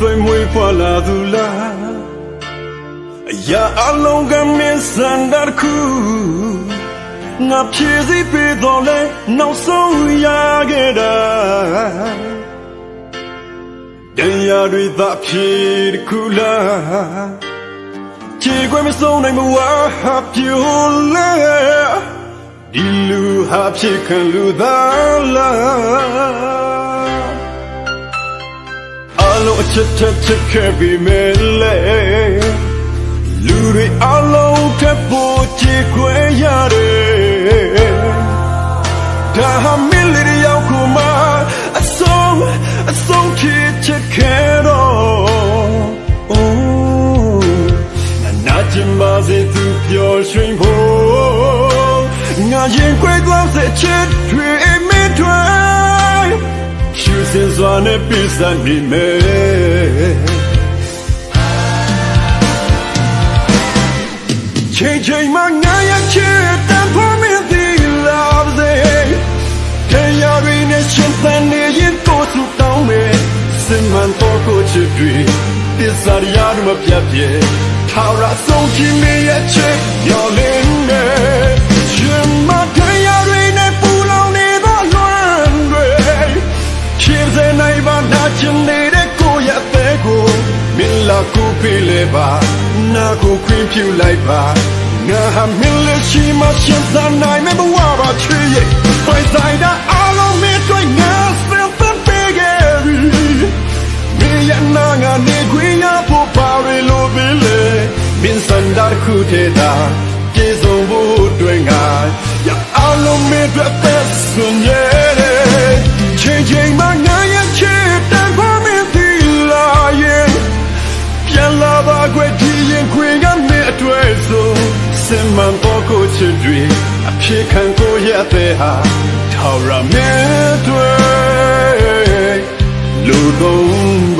သွေးမွေးဖွာလာသူလားအရာအလုံးကမင်းစံတခုငါဖြည့်စည်းပေးတော့လဲနောက်ဆုံးရခဲ့တာတရားတွေသာဖြည့်တခုလားခြေခွဲမဆုံးနိုင်မဝါပြိုလဲဒီလူဟာဖြစ်ခံလူသားလား ချက်ချက်ချက်ခဲ့ပြီးမယ်လေလူတွေအလုံးထပ်ဖို့ချေခွဲရတယ်ဒါဟာမင်းလေးတစ်ယောက်ကိုမှအဆုံးအဆုံးချစ်ချက်ခဲ့တော့အိုးနာနာချင်ပါစေသူပျော်ရွှင်ဖို့ငါရင်ခွဲသွားစေချစ်တွေမင်းတွေရှူစင်စွာနဲ့ ချိန်ချိန်မှငါရချစ်တန်ဖို့မင်းဒီလာစေတရားရင်းနဲ့ရှင်သန်နေရင်ကိုသူတောင်းမယ်စင်မှန်တော့ကိုချစ်တွေတစ္ဆာရရမပြတ်ပြေထာဝရဆုံးချင်နေရဲ့ချစ်ရောလင်းနေရှင်မတရားရင်းနဲ့ပူလောင်နေတော့လွမ်းတွေရှင်စင်နိုင်ပါနာချင်နေတဲ့ကိုယ့်ရဲ့အသေးကိုမင်းလာကိုပေးလေပါ နာကိုခွင့်ပြုလိုက်ပါငါဟာမင်းလက်ရှိမှရှင်သန်နိုင်မယ့်ဘဝပါချွေရဲ့ဖွင့်ဆိုင်တာအလုံးမင်းတွေ့ငါစပယ်ပန်ပေးခဲ့ပြီမင်းရဲ့နာငါနေခွင့်ရဖို့ပါရလို့ပဲလေမင်းစံတာခုတဲ့တာပြေဆုံးဖို့အတွက်ငါရအလုံးမင်းတွေ့သက်စွန်ရဲ့ ဒီရင်ခွေကမင်းအတွေ့ဆိုစင်မှန်ပေါ်ကိုချစ်တွေအဖြစ်ခံကိုရဲ့တဲ့ဟာထောက်ရမင်းတွေလူသုံးပါ